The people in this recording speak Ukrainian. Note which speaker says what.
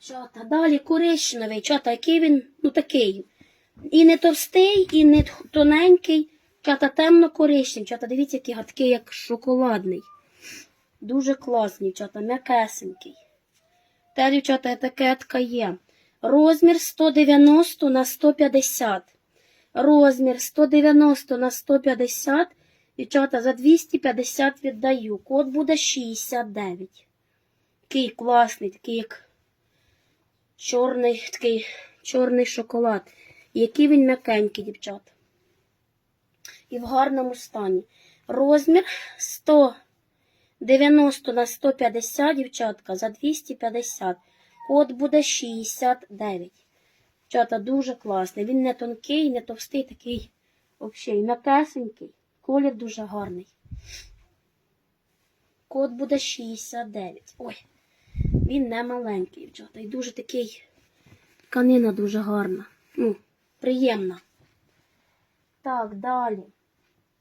Speaker 1: Чата, далі коричневий, чата, який він, ну такий. І не товстий, і не тоненький. Чата темно-коричневий. Чата, дивіться, який гадкий, як шоколадний. Дуже класний, чата, м'якесенький. Та, дівчата, етикетка є. Розмір 190 на 150. Розмір 190 на 150. Дівчата, за 250 віддаю. Код буде 69. Такий класний, такий як чорний, такий чорний шоколад. Який він м'якенький, дівчата. І в гарному стані. Розмір 190 на 150, дівчатка, за 250. Код буде 69. Дівчата, дуже класний. Він не тонкий, не товстий, такий взагалі м'якесенький. Колір дуже гарний. Код буде 69. Ой, він не маленький, дівчата. І дуже такий. Тканина дуже гарна. Ну, приємна. Так, далі.